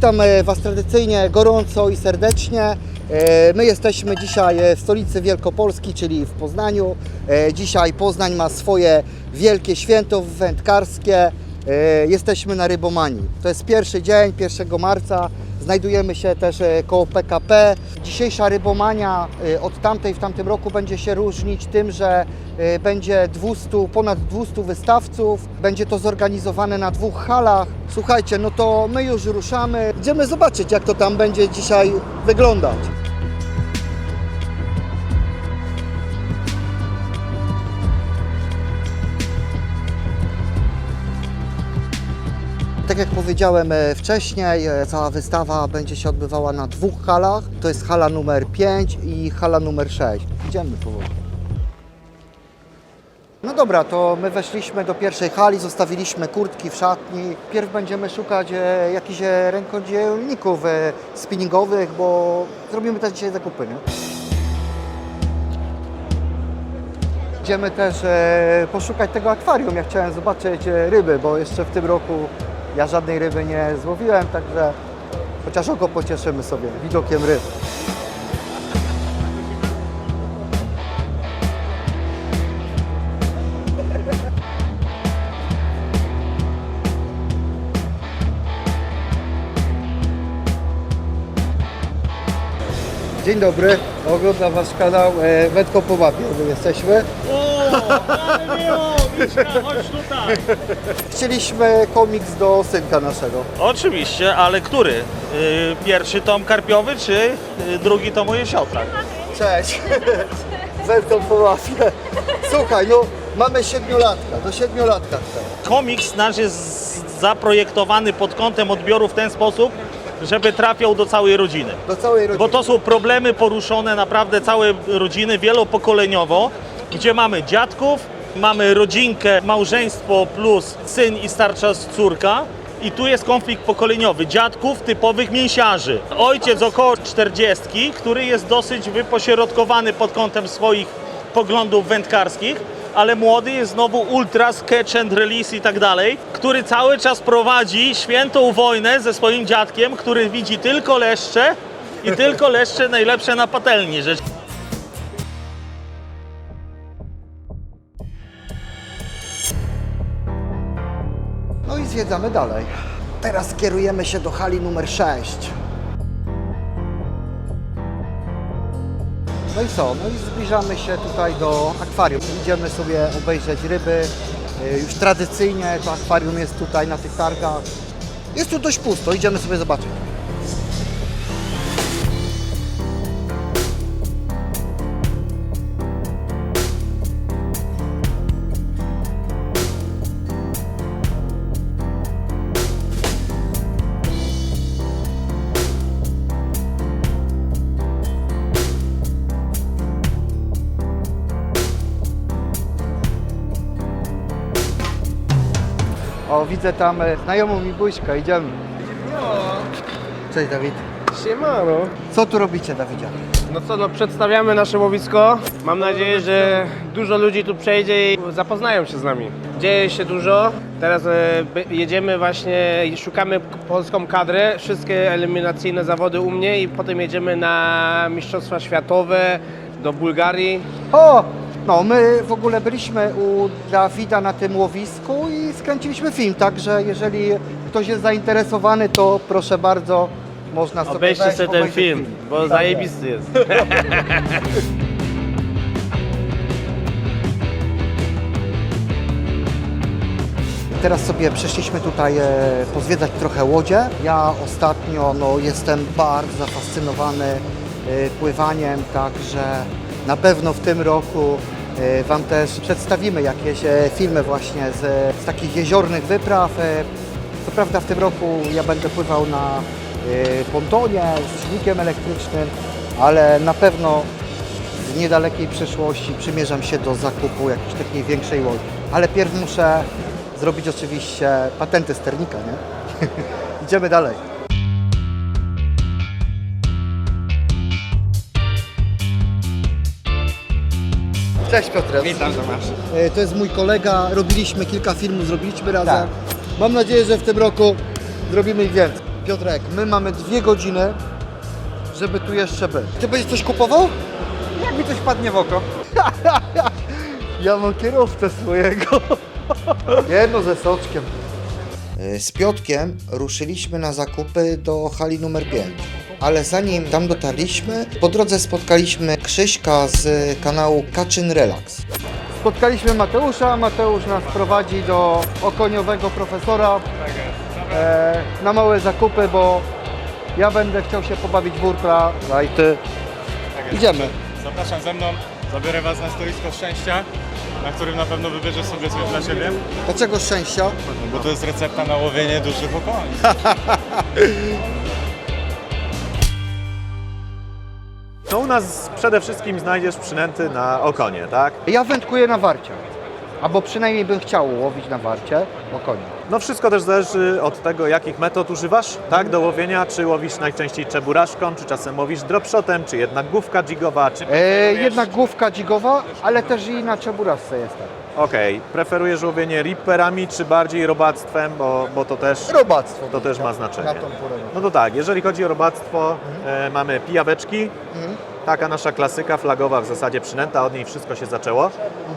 Witam e, Was tradycyjnie gorąco i serdecznie. E, My jesteśmy dzisiaj e, w stolicy Wielkopolski, czyli w Poznaniu. Dzisiaj Poznań ma swoje wielkie święto wędkarskie. Jesteśmy na Rybomanii. To jest pierwszy dzień, 1 marca. Znajdujemy się też e, koło PKP. Dzisiejsza Rybomania e, od tamtej w tamtym roku będzie się różnić tym, że e, będzie 200, ponad 200 wystawców. Będzie to zorganizowane na dwóch halach. Słuchajcie, no to my już ruszamy. Idziemy zobaczyć, jak to tam będzie dzisiaj wyglądać. Tak jak powiedziałem e, wcześniej, e, cała wystawa będzie się odbywała na dwóch halach. To jest hala numer 5 i hala numer 6. Idziemy powoli. No dobra, to my weszliśmy do pierwszej hali, zostawiliśmy kurtki w szatni. Pierw będziemy szukać e, jakichś rękodzielników spinningowych, bo zrobimy też dzisiaj zakupy, nie? Idziemy też poszukać tego akwarium. Ja chciałem zobaczyć ryby, bo jeszcze w tym roku ja żadnej ryby nie złowiłem, także chociaż oko pocieszymy sobie widokiem ryb. Dzień dobry, oglądam Wasz kanał e, Wędko po mapie, my jesteśmy. Chodź tutaj. Chcieliśmy komiks do synka naszego. Oczywiście, ale który? Yy, Pierwszy tom karpiowy, czy yy, drugi tom o jesiotach? Cześć. Wędką po mafie. Słuchaj, no mamy siedmiolatka, do siedmiolatka chcę. Komiks nasz jest zaprojektowany pod kątem odbioru w ten sposób, żeby trafiał do całej rodziny. Do całej rodziny. Bo to są problemy poruszone naprawdę całej rodziny wielopokoleniowo, gdzie mamy dziadków, mamy rodzinkę, małżeństwo plus syn i starsza córka. I tu jest konflikt pokoleniowy dziadków typowych mięsiarzy. Ojciec około 40, który jest dosyć wypośrodkowany pod kątem swoich poglądów wędkarskich, ale młody jest znowu ultra catch and release i tak dalej, który cały czas prowadzi świętą wojnę ze swoim dziadkiem, który widzi tylko leszcze i tylko leszcze najlepsze na patelni. Że... zwiedzamy dalej. Teraz kierujemy się do hali numer 6. No i co? No i zbliżamy się tutaj do akwarium. Idziemy sobie obejrzeć ryby. Yy, Już tradycyjnie to akwarium jest tutaj na tych targach. Jest tu dość pusto, idziemy sobie zobaczyć. O, widzę tam e, znajomą mi buźkę, idziemy. Cześć Dawid. Siemano. Co tu robicie, Dawidzie? No co, no przedstawiamy nasze łowisko. Mam nadzieję, że dużo ludzi tu przejdzie i zapoznają się z nami. Dzieje się dużo. Teraz e, by- jedziemy właśnie i szukamy k- polską kadrę. Wszystkie eliminacyjne zawody u mnie i potem jedziemy na Mistrzostwa Światowe do Bułgarii. O! No, my w ogóle byliśmy u Dawida na tym łowisku i skręciliśmy film, także jeżeli ktoś jest zainteresowany, to proszę bardzo, można sobie Obejrzcie wejść, sobie ten obejrzeć film, bo Tak zajebisty jest. Teraz sobie przeszliśmy tutaj e, pozwiedzać trochę łodzie. Ja ostatnio no, jestem bardzo zafascynowany e, pływaniem, także na pewno w tym roku Wam też przedstawimy jakieś e, filmy właśnie z, z takich jeziornych wypraw. E, Co prawda w tym roku ja będę pływał na e, pontonie z silnikiem elektrycznym, ale na pewno w niedalekiej przyszłości przymierzam się do zakupu jakiejś takiej większej łodzi. Ale pierw muszę zrobić oczywiście patenty sternika, nie? Idziemy dalej. Cześć Piotr. Witam Tomasz. E, To jest mój kolega, robiliśmy kilka filmów, zrobiliśmy razem. Tak. Mam nadzieję, że w tym roku zrobimy ich więcej. Piotrek, my mamy dwie godziny, żeby tu jeszcze być. Ty będziesz coś kupował? Jak mi coś padnie w oko? Ja mam kierowcę swojego. Jedno ze soczkiem. Z Piotkiem ruszyliśmy na zakupy do hali numer 5. Ale zanim tam dotarliśmy, po drodze spotkaliśmy Krzyśka z kanału Kaczyn Relax. Spotkaliśmy Mateusza, Mateusz nas prowadzi do okoniowego profesora e, na małe zakupy, bo ja będę chciał się pobawić w urkla, a i ty. Idziemy. Zapraszam ze mną, zabiorę Was na stoisko szczęścia, na którym na pewno wybierzesz sobie coś dla siebie, Dlaczego szczęścia? bo to jest recepta na łowienie dużych okoni. No u nas przede wszystkim znajdziesz przynęty na okonie, tak? Ja wędkuję na warcie. Albo przynajmniej bym chciał łowić na warcie okonie. No wszystko też zależy od tego, jakich metod używasz, tak, do łowienia, czy łowisz najczęściej czeburaszką, czy czasem łowisz dropshotem, czy jednak główka jigowa, czy... E, jednak główka dzigowa, ale też i na czeburasce jestem. Okej, preferujesz łowienie ripperami, czy bardziej robactwem, bo, bo to też... Robactwo. To też ma znaczenie. Na tą porę. No to tak, jeżeli chodzi o robactwo, e, mamy pijaweczki, taka nasza klasyka flagowa w zasadzie przynęta, od niej wszystko się zaczęło.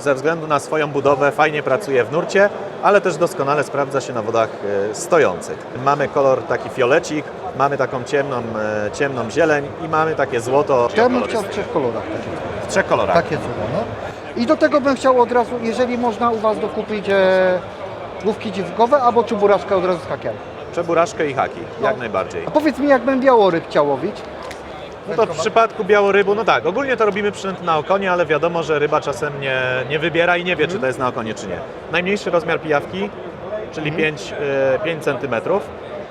Ze względu na swoją budowę fajnie pracuje w nurcie, ale też doskonale sprawdza się na wodach e, stojących. Mamy kolor taki fiolecik, mamy taką ciemną, e, ciemną zieleń i mamy takie złoto. Ja bym chciał w trzech kolorach takie, W trzech kolorach. takie cuda, no. I do tego bym chciał od razu, jeżeli można u Was dokupić e, główki dziwkowe albo czeburaszkę od razu z hakiem. Czeburaszkę i haki, jak najbardziej. A powiedz mi, jakbym białoryb chciał łowić. No to w przypadku białorybu, no tak, ogólnie to robimy przynęty na okonie, ale wiadomo, że ryba czasem nie, nie wybiera i nie wie, czy to jest na okonie, czy nie. Najmniejszy rozmiar pijawki, czyli 5, e, 5 cm,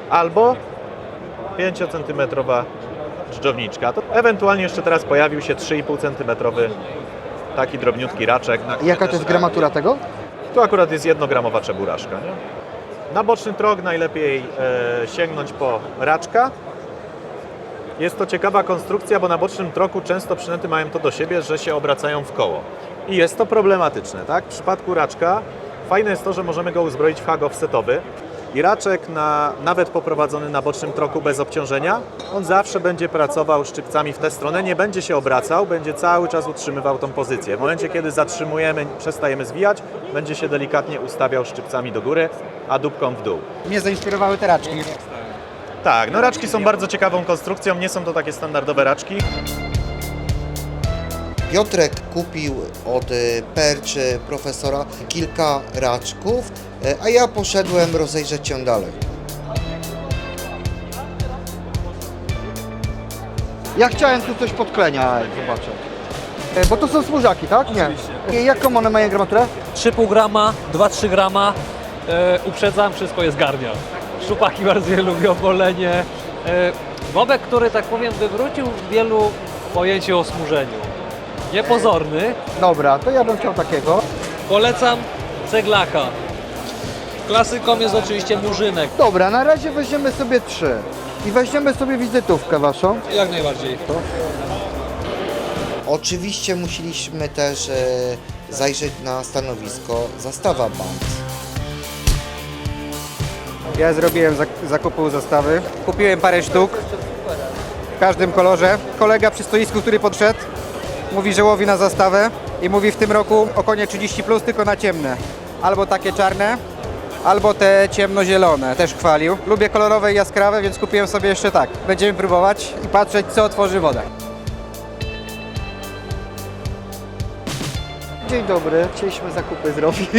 albo 5 cm dżdżowniczka. To ewentualnie jeszcze teraz pojawił się 3,5 cm taki drobniutki raczek. Na który Jaka też to jest gramatura tego? tu akurat jest jednogramowa czeburaszka. Nie? Na boczny trog najlepiej e, sięgnąć po raczka. Jest to ciekawa konstrukcja, bo na bocznym troku często przynęty mają to do siebie, że się obracają w koło. I jest to problematyczne. Tak? W przypadku raczka fajne jest to, że możemy go uzbroić w hag offsetowy. I raczek, na, nawet poprowadzony na bocznym troku bez obciążenia, on zawsze będzie pracował szczypcami w tę stronę, nie będzie się obracał, będzie cały czas utrzymywał tą pozycję. W momencie, kiedy zatrzymujemy, przestajemy zwijać, będzie się delikatnie ustawiał szczypcami do góry, a dupką w dół. Mnie zainspirowały te raczki. Tak, no raczki są bardzo ciekawą konstrukcją, nie są to takie standardowe raczki. Piotrek kupił od y, perczy profesora kilka raczków, y, a ja poszedłem rozejrzeć się dalej. Ja chciałem tu coś podklenia zobaczyć. E, Bo to są służaki, tak? Nie. I Jaką one mają gramaturę? 3,5 grama, 2-3 grama. E, uprzedzam, wszystko jest garnia. Szupaki bardzo je lubią, bolenie. E, bobek, który tak powiem wywrócił wielu pojęcie o smużeniu. Niepozorny. Dobra, to ja bym chciał takiego. Polecam ceglaka. Klasyką jest oczywiście murzynek. Dobra, na razie weźmiemy sobie trzy. I weźmiemy sobie wizytówkę waszą. Jak najbardziej. Oczywiście musieliśmy też e, zajrzeć na stanowisko zastawa Banks. Ja zrobiłem zak- zakupy zastawy. Kupiłem parę sztuk w każdym kolorze. Kolega przy stoisku, który podszedł, mówi, że łowi na zastawę i mówi w tym roku okonie 30 plus tylko na ciemne. Albo takie czarne, albo te ciemnozielone. Też chwalił. Lubię kolorowe i jaskrawe, więc kupiłem sobie jeszcze tak. Będziemy próbować i patrzeć, co otworzy wodę. Dzień dobry, chcieliśmy zakupy zrobić.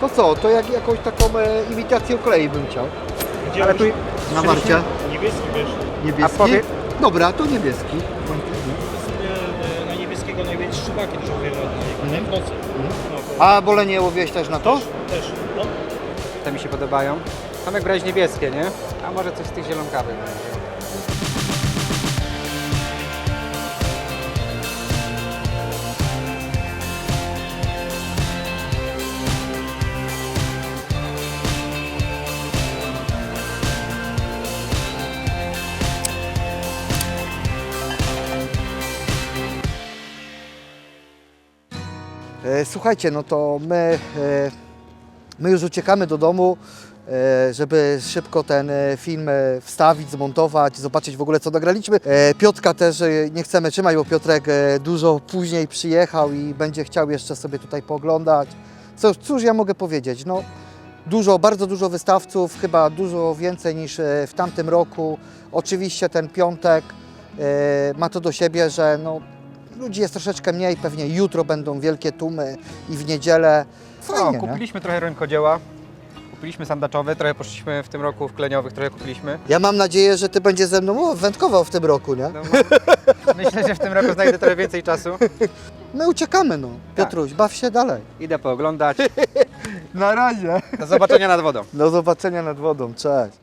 To co, to jak jakąś taką e, imitację klei bym chciał. Ale tu Na warcie. Niebieski wiesz, Niebieski. A powie- Dobra, to niebieski. na niebieskiego najwięcej szczupaki dużo wiele w nocy. A bolenie łowiłeś też na to? Też, no. te mi się podobają. Tomek brać niebieskie, nie? A może coś z tych zielonkawych będzie. Słuchajcie, no to my, e, my już uciekamy do domu. e, żeby szybko ten e, film e, wstawić, zmontować, zobaczyć w ogóle co nagraliśmy. E, Piotrka też e, nie chcemy trzymać, bo Piotrek e, dużo później przyjechał i będzie chciał jeszcze sobie tutaj pooglądać. Cóż, cóż ja mogę powiedzieć, no dużo, bardzo dużo wystawców, chyba dużo więcej niż e, w tamtym roku. Oczywiście ten piątek e, ma to do siebie, że no, ludzi jest troszeczkę mniej, pewnie jutro będą wielkie tłumy i w niedzielę. Fajnie, No, nie? kupiliśmy trochę rękodzieła, kupiliśmy sandaczowe, trochę poszliśmy w tym roku w kleniowych, trochę kupiliśmy. Ja mam nadzieję, że Ty będziesz ze mną wędkował w tym roku, nie? No, myślę, że w tym roku znajdę trochę więcej czasu. My uciekamy, no. Piotruś, baw się dalej. Idę pooglądać. Na razie. Do zobaczenia nad wodą. Do zobaczenia nad wodą, cześć.